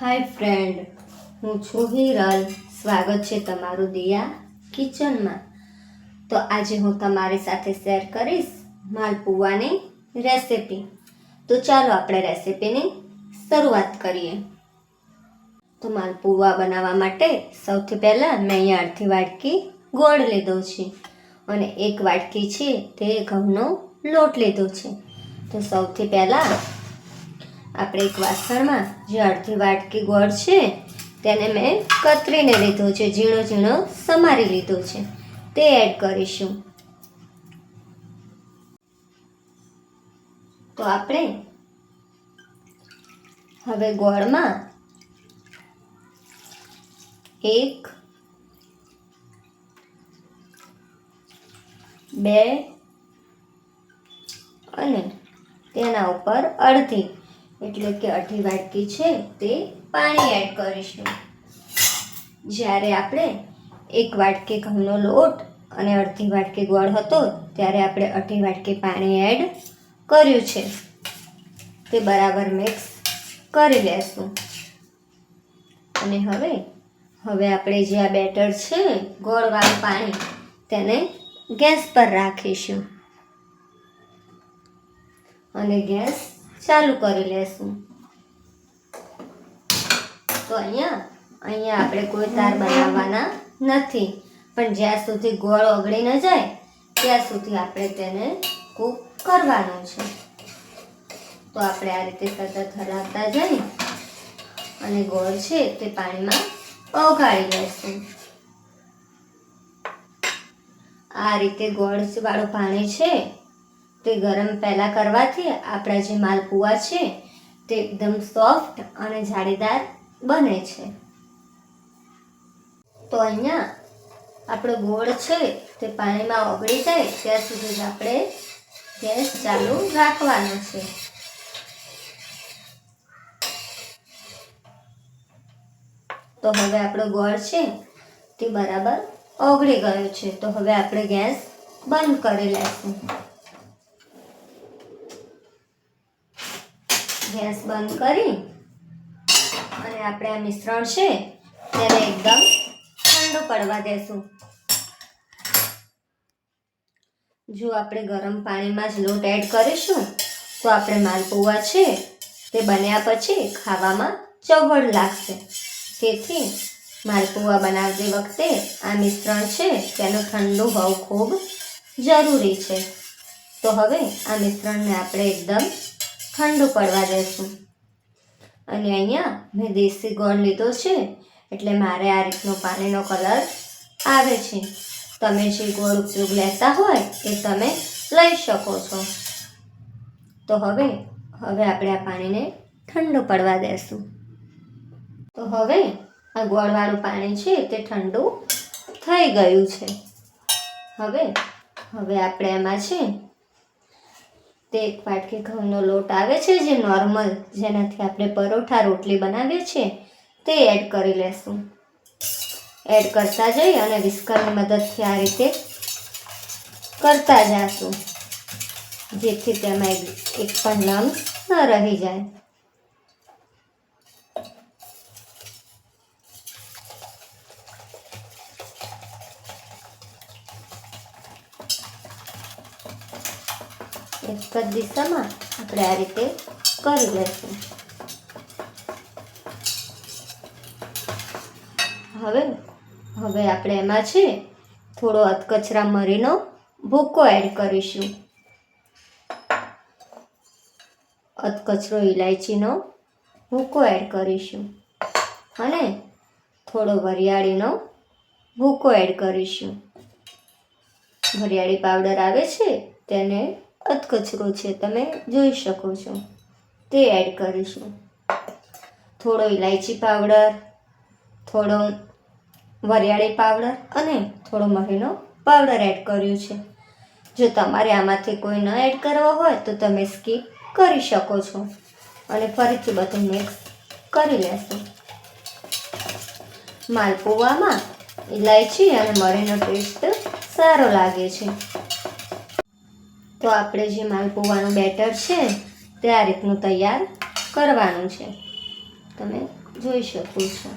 હાય friend, હું છું હિરલ. સ્વાગત છે તમારું દિયા કિચનમાં. તો આજે હું તમારી સાથે શેર કરીશ માલપુવાની રેસિપી. તો ચાલો આપણે રેસિપીની શરૂઆત કરીએ. તો માલપુવા બનાવવા માટે સૌથી પહેલાં મેં અહીંયા અડધી વાટકી ગોળ લીધો છે અને એક વાટકી છે તે ઘઉંનો લોટ લીધો છે. તો સૌથી પહેલાં આપણે એક વાસણમાં જે અડધી વાટકી ગોળ છે, તેને મેં કતરીને લીધો છે, ઝીણો ઝીણો સમારી લીધો છે. તે એડ કરીશું. તો આપણે હવે ગોળમાં એક, બે અને તેના ઉપર અડધી એટલે કે અઢી વાટકી છે તે પાણી એડ કરીશું. જ્યારે આપણે એક વાટકી ઘઉંનો લોટ અને અડધી વાટકી ગોળ હતો, ત્યારે આપણે અઢી વાટકી પાણી એડ કર્યું છે. તે બરાબર મિક્સ કરી લેશું. અને હવે હવે આપણે જે આ બેટર છે, ગોળવાળું પાણી, તેને ગેસ પર રાખીશું. અને ગેસ ચાલુ કરી લેશું. તો અહીંયા અહીંયા આપણે કોઈ તાર બનાવવાના નથી. પણ જ્યાં સુધી ગોળ ઓગળી ન જાય, ત્યાં સુધી આપણે તેને કૂક કરવાનું છે. તો આપણે આ રીતે સતત હલાવતા જઈ અને ગોળ છે તે પાણીમાં ઓગાળી લેશું. આ રીતે ગોળ વાળું પાણી છે તે ગરમ પહેલાં કરવાથી આપણા જે માલપુઆ છે, તે એકદમ સોફ્ટ અને જાળીદાર બને છે. તો અહીંયા આપણો ગોળ છે, તે પાણીમાં ઓગળી જાય, ત્યાં સુધી જ આપણે ગેસ ચાલુ રાખવાનો છે. તો હવે આપણો ગોળ છે, તે બરાબર ઓગળી ગયો છે, તો હવે આપણે ગેસ બંધ કરી લેશું. ગેસ બંધ કરી અને આપણે આ મિશ્રણ છે તેને એકદમ ઠંડુ પડવા દેશું. જો આપણે ગરમ પાણીમાં જ લોટ એડ કરીશું, તો આપણે માલપુઆ છે તે બન્યા પછી ખાવામાં ચવડ લાગશે. તેથી માલપુઆ બનાવતી વખતે આ મિશ્રણ છે તેનું ઠંડુ હોવું ખૂબ જરૂરી છે. તો હવે આ મિશ્રણને આપણે એકદમ ઠંડુ પડવા દેશું. અને અહીંયા મેં દેશી ગોળ લીધો છે, એટલે મારે આ રીતનો પાણીનો કલર આવે છે. તમે જે ગોળ ઉપયોગ લેતા હોય એ તમે લઈ શકો છો. તો હવે હવે આપણે આ પાણીને ઠંડુ પડવા દેશું. તો હવે આ ગોળવાળું પાણી છે તે ઠંડુ થઈ ગયું છે. હવે હવે આપણે એમાં છે તે એક વાટકી ઘઉંનો લોટ આવે છે જે નોર્મલ જેનાથી આપણે પરોઠા રોટલી બનાવીએ છીએ, તે એડ કરી લેશું. એડ કરતા જઈ અને વિસ્કરની મદદથી આ રીતે કરતા જાશું, જેથી તેમાં એક પણ લમ્સ ન રહી જાય. એક જ દિશામાં આપણે આ રીતે કરી લઈશું હવે હવે આપણે એમાં છે, થોડો અધકચરા મરીનો ભૂકો એડ કરીશું. અધકચરો ઇલાયચીનો ભૂકો એડ કરીશું. અને થોડો વરિયાળીનો ભૂકો એડ કરીશું. વરિયાળી પાવડર આવે છે, તેને અધકચરો છે, તમે જોઈ શકો છો. તે એડ કરીશું. થોડો ઇલાયચી પાવડર, થોડો વરિયાળી પાવડર અને થોડો મરીનો પાવડર એડ કર્યું છે. જો તમારે આમાંથી કોઈ ન એડ કરવો હોય, તો તમે સ્કીપ કરી શકો છો. અને ફરીથી બધું મિક્સ કરી લેશું. માલપુવામાં ઇલાયચી અને મરીનો ટેસ્ટ સારો લાગે છે. તો આપણે જે માલપુવાનું બેટર છે, તે આ રીતનું તૈયાર કરવાનું છે. તમે જોઈ શકો છો.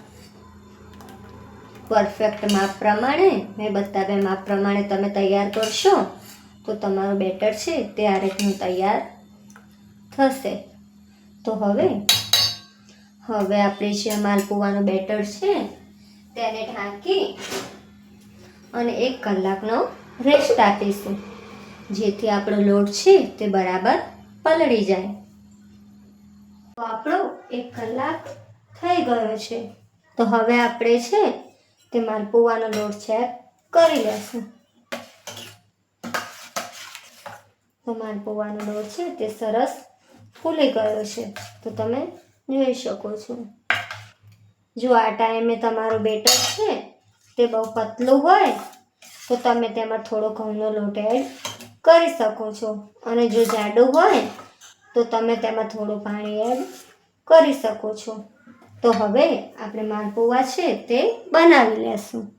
પરફેક્ટ માપ પ્રમાણે, મેં બતાવ્યા માપ પ્રમાણે તમે તૈયાર કરશો, તો તમારું બેટર છે, તે આ રીતનું તૈયાર થશે. તો હવે હવે આપણે જે માલપુવાનું બેટર છે, તેને ઢાંકી અને એક કલાકનો રેસ્ટ આપીશું. જેથી આપણો લોટ છે તે બરાબર પલળી જાય. તો આપણો એક કલાક થઈ ગયો છે. તો હવે આપણે છે તે માલપુવાનો લોટ ચેક કરી લેશું. તો માલપુવાનો લોટ છે તે સરસ ફૂલી ગયો છે. તો તમે જોઈ શકો છો. જો આ ટાઈમે તમારું બેટર છે તે બહુ પતલું હોય, તો તમે તેમાં થોડો ઘઉંનો લોટ એડ કરી શકો છો. અને જો જાડું હોય, તો તમે તેમાં થોડું પાણી એડ કરી શકો છો. તો હવે આપણે માલપુવા છે તે બનાવી લેશું.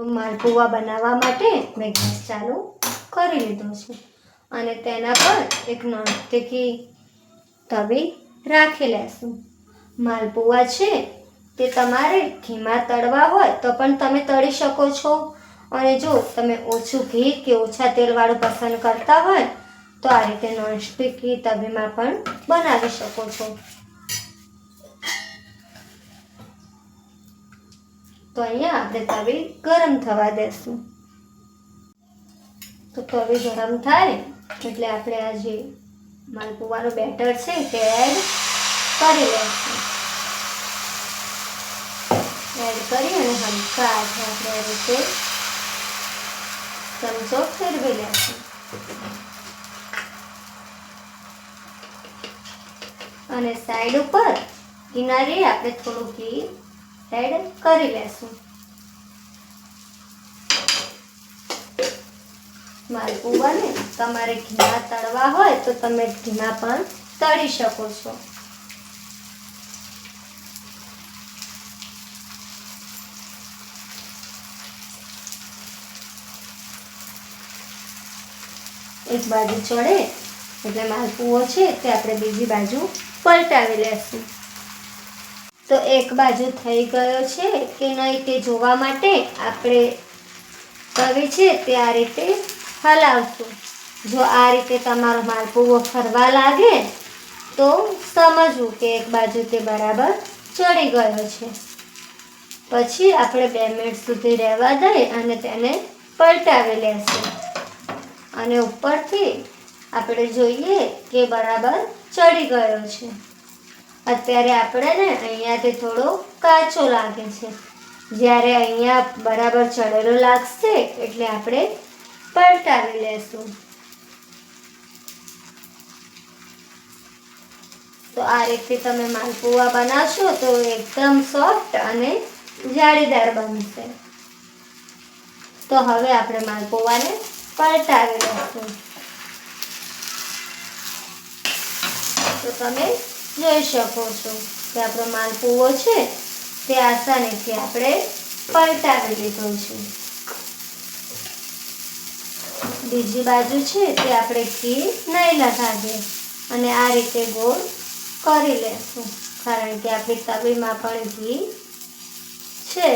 માલપુવા બનાવવા માટે મેં ગેસ ચાલુ કરી લીધો છે. અને તેના પર એક નોનસ્ટિકી તવી રાખી લેશું. માલપુવા છે તે તમારે ઘીમાં તળવા હોય તો પણ તમે તળી શકો છો. અને જો તમે ઓછું ઘી કે ઓછા તેલવાળું પસંદ કરતા હોય, તો આ રીતે નોનસ્ટિકી તવીમાં પણ બનાવી શકો છો. તો અહીંયા આપણે તવી ગરમ થવા દેશું. તો તવી ગરમ થાય એટલે આપણે આ જે માલપુવાનું બેટર છે તે એડ કરી લઈશું એડ કરી અને હલકા આપણે આ રીતે ચમચો ફેરવી લેશું અને સાઈડ ઉપર કિનારે આપણે થોડું ઘી એડ કરી લેશું માલપુવાને તમારે ઘીમાં તળવા હોય તો તમે ઘીમાં પણ તળી શકો છો એક બાજુ ચડે એટલે માલપુઓ છે તે આપણે બીજી બાજુ પલટાવી લેશું. તો એક બાજુ થઈ ગયો છે કે નહીં તે જોવા માટે આપણે તવી છે તે આ રીતે હલાવશું. જો આ રીતે તમારો માલપુઓ ફરવા લાગે તો સમજવું કે એક બાજુ તે બરાબર ચડી ગયો છે. પછી આપણે બે મિનિટ સુધી રહેવા દઈ અને તેને પલટાવી લેશું. અને ઉપરથી આપણે જોઈએ કે બરાબર ચડી ગયો છે. અત્યારે આપણે ને અહીંયાથી થોડો કાચો લાગે છે. જ્યારે અહીંયા બરાબર ચડેલો લાગશે એટલે આપણે પલટાવી લેશું. તો આ રીતે તમે માલપુવા બનાવશો તો એકદમ સોફ્ટ અને જાળીદાર બનશે. તો હવે આપણે માલપુવાને પલટાવી લઈશું તો તમે જોઈ શકો છો કે આપણો માલપુવો છે તે આસાનીથી આપણે પલટાવી લીધો છે. બીજી બાજુ છે તે આપણે ઘી નહીં લગાવીએ અને આ રીતે ગોળ કરી લેશું. કારણ કે આપણી તવીમાં પણ ઘી છે.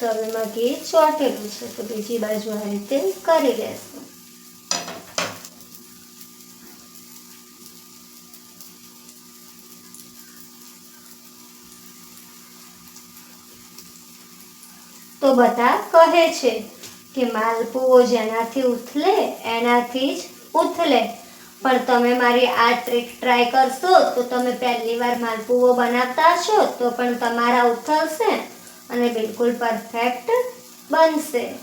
તવીમાં ઘી ચોટેલું છે તો બીજી બાજુ આ રીતે કરી લેશું. તો બધા કહે છે કે માલપુઓ જેનાથી ઉથલે, એનાથી જ ઉથલે. પણ તમે મારી આ ટ્રીક ટ્રાય કરશો તો તમે પહેલી વાર માલપુઓ બનાવતા છો તો પણ તમારા ઉથલશે. અને બિલકુલ પરફેક્ટ બનશે.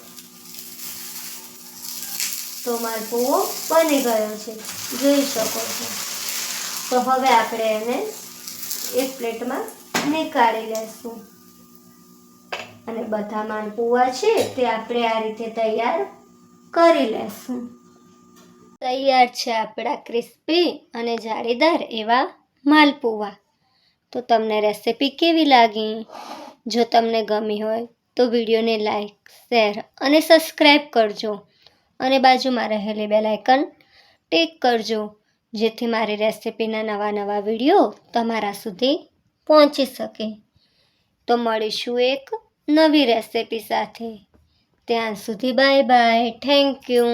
તો માલપુઓ બની ગયો છે. જોઈ શકો છો. તો હવે આપણે એને એક પ્લેટમાં નીકાળી લેશું. અને બધા માલપુવા છે તે આપણે આ રીતે તૈયાર કરી લેશું. તૈયાર છે આપણા ક્રિસ્પી અને જાળીદાર એવા માલપુવા. તો તમને રેસિપી કેવી લાગી? જો તમને ગમી હોય તો વિડીયોને લાઈક શેર અને સબસ્ક્રાઈબ કરજો. અને બાજુમાં રહેલી બેલ આઇકન ટેક કરજો, જેથી મારી રેસિપીના નવા નવા વીડિયો તમારા સુધી પહોંચી શકે. તો મળીશું એક નવી રેસિપી સાથે. ત્યાં સુધી બાય બાય થેન્ક યુ